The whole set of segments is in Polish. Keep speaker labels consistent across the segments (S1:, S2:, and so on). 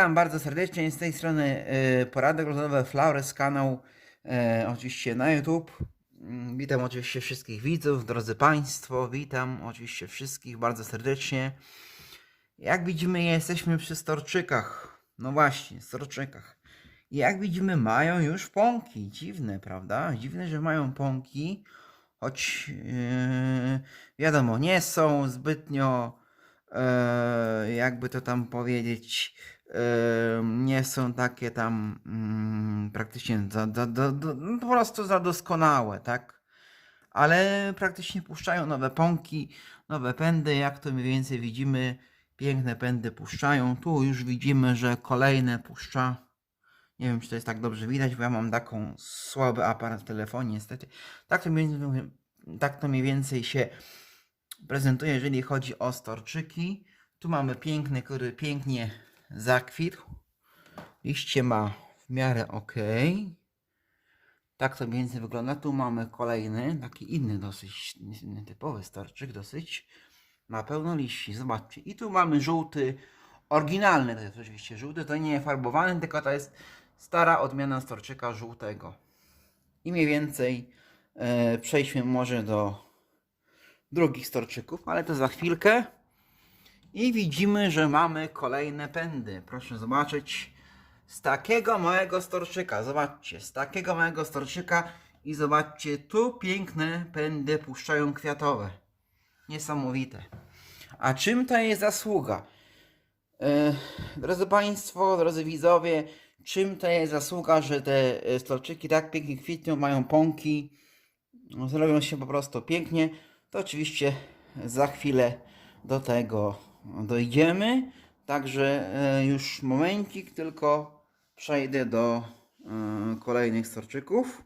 S1: Witam bardzo serdecznie z tej strony y, Poradek Rozonowy Flores kanał e, oczywiście na YouTube. Mm, Witam oczywiście wszystkich widzów, drodzy Państwo, witam oczywiście wszystkich bardzo serdecznie. Jak widzimy jesteśmy przy storczykach, no właśnie, storczykach. Jak widzimy mają już pąki, dziwne prawda? Dziwne, że mają pąki, choć yy, wiadomo, nie są zbytnio e, jakby to tam powiedzieć, nie są takie tam mm, praktycznie za, za, za, no po prostu za doskonałe, tak? Ale praktycznie puszczają nowe pąki, nowe pędy, jak to mniej więcej widzimy, piękne pędy puszczają. Tu już widzimy, że kolejne puszcza. Nie wiem, czy to jest tak dobrze widać, bo ja mam taką słaby aparat w telefonie, niestety. Tak to mniej, więcej- tak to mniej więcej się prezentuje, jeżeli chodzi o storczyki. Tu mamy piękny, który pięknie zakwitł. Liście ma w miarę ok. Tak to mniej więcej wygląda. Tu mamy kolejny, taki inny dosyć typowy storczyk, dosyć. Ma pełno liści, zobaczcie. I tu mamy żółty, oryginalny to jest oczywiście żółty, to nie farbowany, tylko to jest stara odmiana storczyka żółtego. I mniej więcej e, przejdźmy może do drugich storczyków, ale to za chwilkę. I widzimy, że mamy kolejne pędy. Proszę zobaczyć. Z takiego małego storczyka, zobaczcie, z takiego małego storczyka i zobaczcie, tu piękne pędy puszczają kwiatowe. Niesamowite. A czym to jest zasługa? E, drodzy Państwo, drodzy widzowie, czym to jest zasługa, że te e, storczyki tak pięknie kwitną, mają pąki, zrobią się po prostu pięknie, to oczywiście za chwilę do tego dojdziemy. Także e, już momencik, tylko przejdę do e, kolejnych storczyków.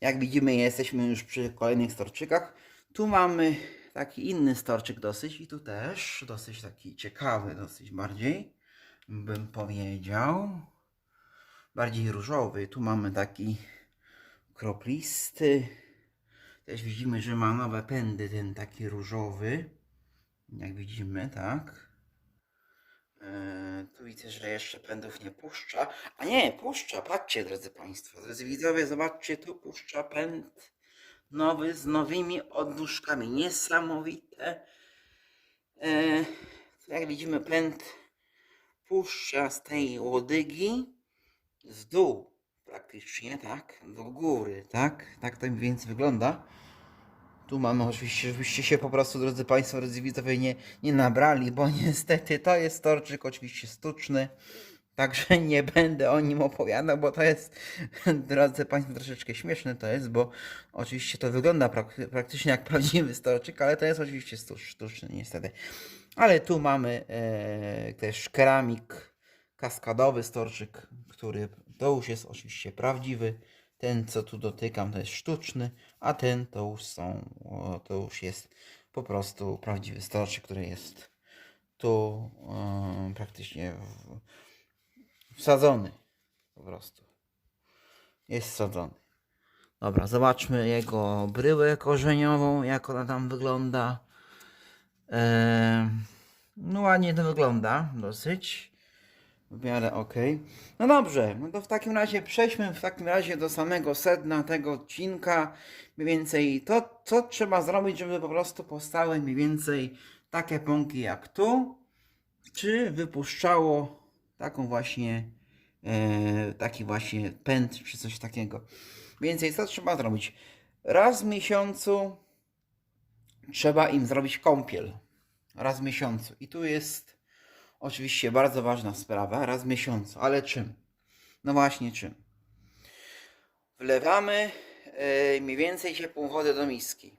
S1: Jak widzimy, jesteśmy już przy kolejnych storczykach. Tu mamy taki inny storczyk dosyć i tu też dosyć taki ciekawy, dosyć bardziej bym powiedział. Bardziej różowy. Tu mamy taki kroplisty. Też widzimy, że ma nowe pędy, ten taki różowy. Jak widzimy, tak. Eee, tu widzę, że jeszcze pędów nie puszcza. A nie, puszcza, patrzcie drodzy Państwo. Drodzy widzowie, zobaczcie, tu puszcza pęd nowy z nowymi odnóżkami. Niesamowite. Eee, jak widzimy, pęd puszcza z tej łodygi z dół praktycznie, tak, do góry, tak, tak to mniej więcej wygląda. Tu mamy oczywiście, żebyście się po prostu, drodzy Państwo, drodzy widzowie, nie, nie nabrali, bo niestety to jest torczyk oczywiście sztuczny, także nie będę o nim opowiadał, bo to jest, drodzy Państwo, troszeczkę śmieszne to jest, bo oczywiście to wygląda prak- praktycznie jak prawdziwy storczyk, ale to jest oczywiście sztuczny niestety. Ale tu mamy e, też keramik kaskadowy storczyk, który to już jest oczywiście prawdziwy. Ten, co tu dotykam, to jest sztuczny, a ten to już są, to już jest po prostu prawdziwy storczyk, który jest tu e, praktycznie w, wsadzony. Po prostu. Jest wsadzony. Dobra, zobaczmy jego bryłę korzeniową, jak ona tam wygląda. Eee, no ładnie to wygląda, dosyć. W miarę ok. No dobrze, no to w takim razie przejdźmy w takim razie do samego sedna tego odcinka. Mniej więcej to, co trzeba zrobić, żeby po prostu powstały mniej więcej takie pąki jak tu. Czy wypuszczało taką właśnie, e, taki właśnie pęd, czy coś takiego. Więcej co trzeba zrobić? Raz w miesiącu trzeba im zrobić kąpiel. Raz w miesiącu. I tu jest oczywiście bardzo ważna sprawa. Raz w miesiącu. Ale czym? No właśnie czym? Wlewamy e, mniej więcej ciepłą wodę do miski.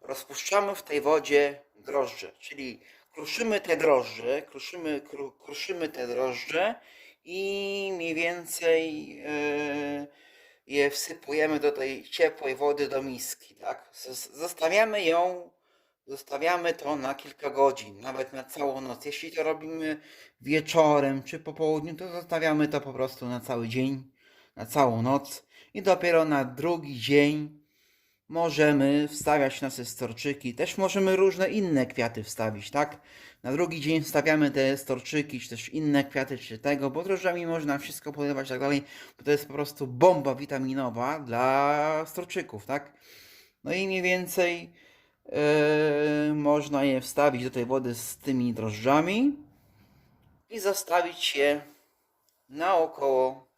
S1: Rozpuszczamy w tej wodzie drożdże, czyli kruszymy te drożdże, kruszymy, kru, kruszymy te drożdże i mniej więcej e, je wsypujemy do tej ciepłej wody do miski, tak? Zostawiamy ją, zostawiamy to na kilka godzin, nawet na całą noc. Jeśli to robimy wieczorem czy po południu, to zostawiamy to po prostu na cały dzień, na całą noc i dopiero na drugi dzień możemy wstawiać nasze storczyki. Też możemy różne inne kwiaty wstawić, tak? Na drugi dzień wstawiamy te storczyki, czy też inne kwiaty, czy tego, bo drożdżami można wszystko polewać i tak dalej, bo to jest po prostu bomba witaminowa dla storczyków, tak? No i mniej więcej yy, można je wstawić do tej wody z tymi drożdżami i zostawić je na około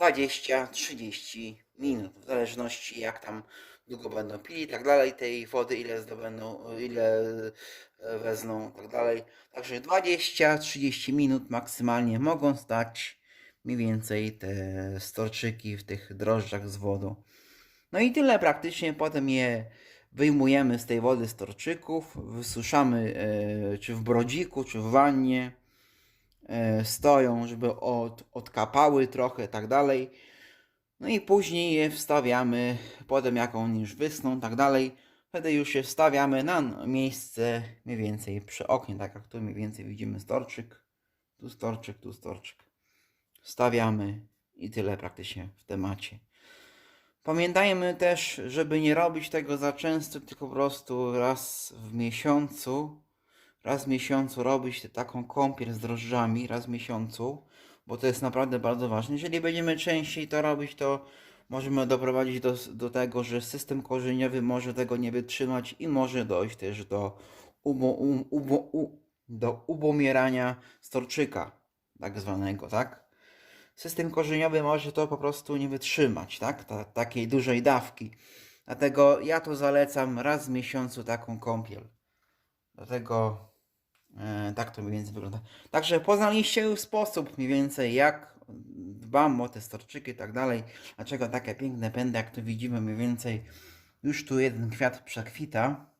S1: 20-30 minut, w zależności jak tam długo będą pili tak dalej, tej wody ile zdobędą, ile e, wezmą tak dalej. Także 20-30 minut maksymalnie mogą stać mniej więcej te storczyki w tych drożdżach z wodą. No i tyle praktycznie, potem je wyjmujemy z tej wody storczyków, wysuszamy e, czy w brodziku, czy w wannie e, stoją, żeby od, odkapały trochę, tak dalej. No i później je wstawiamy, potem jak one już wysną, tak dalej. Wtedy już je wstawiamy na miejsce mniej więcej przy oknie, tak jak tu mniej więcej widzimy storczyk, tu storczyk, tu storczyk. Wstawiamy i tyle praktycznie w temacie. Pamiętajmy też, żeby nie robić tego za często, tylko po prostu raz w miesiącu, raz w miesiącu robić taką kąpiel z drożdżami, raz w miesiącu, bo to jest naprawdę bardzo ważne. Jeżeli będziemy częściej to robić, to możemy doprowadzić do, do tego, że system korzeniowy może tego nie wytrzymać i może dojść też do, ubo, um, ubo, u, do ubomierania storczyka, tak zwanego, tak? System korzeniowy może to po prostu nie wytrzymać, tak? Ta, takiej dużej dawki. Dlatego ja to zalecam raz w miesiącu taką kąpiel. Dlatego e, tak to mniej więcej wygląda. Także poznaliście już sposób mniej więcej jak dbam o te storczyki i tak dalej. Dlaczego takie piękne pędy, jak tu widzimy mniej więcej już tu jeden kwiat przekwita.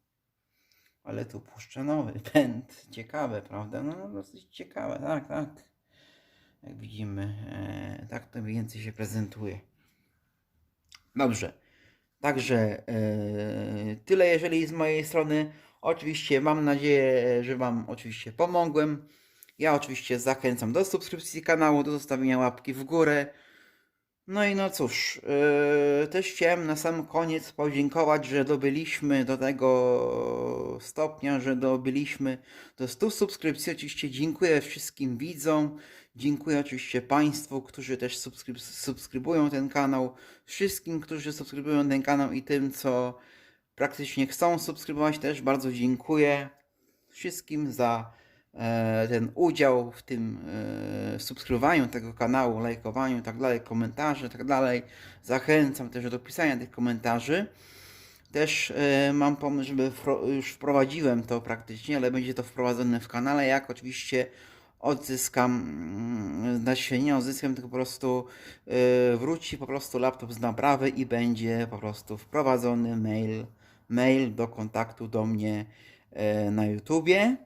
S1: Ale tu puszczę nowy pęd. Ciekawe, prawda? No dosyć ciekawe, tak, tak jak widzimy, e, tak to mniej więcej się prezentuje. Dobrze. Także e, tyle, jeżeli z mojej strony. Oczywiście mam nadzieję, że Wam oczywiście pomogłem. Ja oczywiście zachęcam do subskrypcji kanału, do zostawienia łapki w górę. No i no cóż, yy, też chciałem na sam koniec podziękować, że dobyliśmy do tego stopnia, że dobyliśmy do 100 subskrypcji. Oczywiście dziękuję wszystkim widzom, dziękuję oczywiście Państwu, którzy też subskryb subskrybują ten kanał, wszystkim, którzy subskrybują ten kanał i tym, co praktycznie chcą subskrybować też bardzo dziękuję wszystkim za ten udział w tym e, subskrybowaniu tego kanału, lajkowaniu i tak dalej, komentarze i tak dalej. Zachęcam też do pisania tych komentarzy. Też e, mam pomysł, żeby już wprowadziłem to praktycznie, ale będzie to wprowadzone w kanale, jak oczywiście odzyskam, na się nie odzyskam, tylko po prostu wróci po prostu laptop z naprawy i będzie po prostu wprowadzony mail, mail do kontaktu do mnie na YouTubie.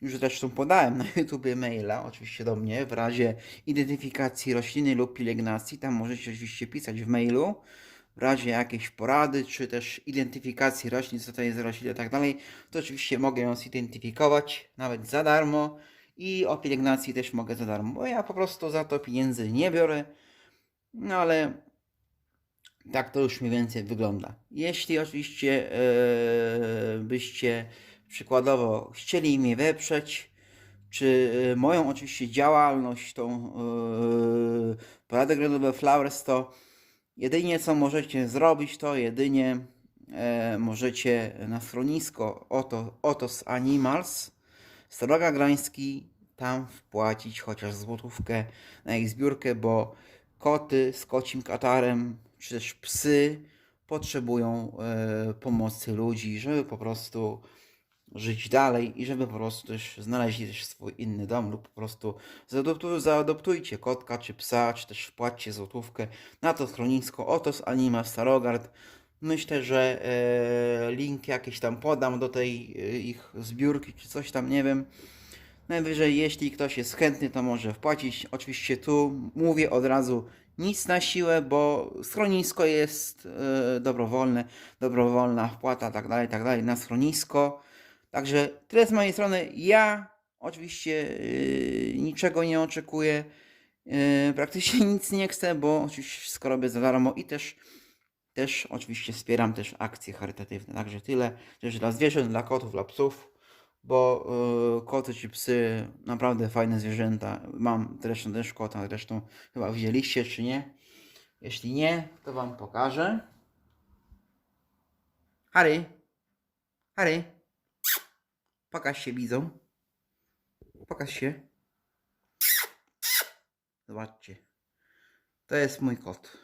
S1: Już zresztą podałem na YouTube maila, oczywiście do mnie, w razie identyfikacji rośliny lub pielęgnacji. Tam możecie oczywiście pisać w mailu. W razie jakiejś porady, czy też identyfikacji roślin, co to jest roślina i tak dalej, to oczywiście mogę ją zidentyfikować nawet za darmo. I o pielęgnacji też mogę za darmo, bo ja po prostu za to pieniędzy nie biorę. No ale tak to już mniej więcej wygląda. Jeśli oczywiście yy, byście przykładowo chcieli mnie weprzeć, czy y, moją oczywiście działalność, tą yy, poradę gronowe Flowers, to jedynie co możecie zrobić, to jedynie e, możecie na schronisko Oto, Otos Animals Staroga Grański tam wpłacić chociaż złotówkę na ich zbiórkę, bo koty z kocim katarem, czy też psy potrzebują e, pomocy ludzi, żeby po prostu żyć dalej i żeby po prostu też znaleźli też swój inny dom lub po prostu zaadoptuj, zaadoptujcie kotka czy psa, czy też wpłaćcie złotówkę na to schronisko Otos Anima Starogard. Myślę, że e, link jakiś tam podam do tej e, ich zbiórki czy coś tam, nie wiem. Najwyżej, jeśli ktoś jest chętny, to może wpłacić. Oczywiście tu mówię od razu nic na siłę, bo schronisko jest e, dobrowolne, dobrowolna wpłata, tak dalej, tak dalej, na schronisko. Także tyle z mojej strony. Ja oczywiście yy, niczego nie oczekuję. Yy, praktycznie nic nie chcę, bo oczywiście wszystko robię za darmo i też Też oczywiście wspieram też akcje charytatywne. Także tyle też dla zwierząt, dla kotów, dla psów, bo y, koty czy psy naprawdę fajne zwierzęta. Mam zresztą też kota, zresztą chyba widzieliście czy nie. Jeśli nie, to wam pokażę. Harry, Harry, pokaż się widzą. Pokaż się. Zobaczcie. To jest mój kot.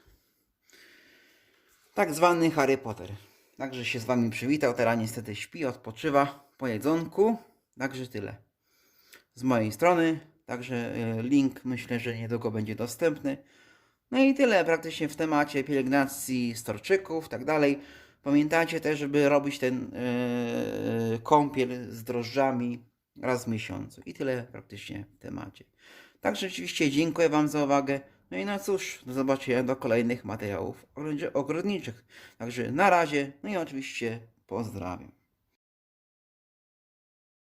S1: Tak zwany Harry Potter. Także się z wami przywitał. Teraz niestety śpi, odpoczywa po jedzonku. Także tyle. Z mojej strony. Także e, link myślę, że niedługo będzie dostępny. No i tyle praktycznie w temacie pielęgnacji storczyków, tak dalej. Pamiętajcie też, żeby robić ten e, kąpiel z drożdżami raz w miesiącu. I tyle praktycznie w temacie. Także rzeczywiście dziękuję Wam za uwagę. No i no cóż, do zobaczenia do kolejnych materiałów ogrodniczych. Także na razie, no i oczywiście pozdrawiam.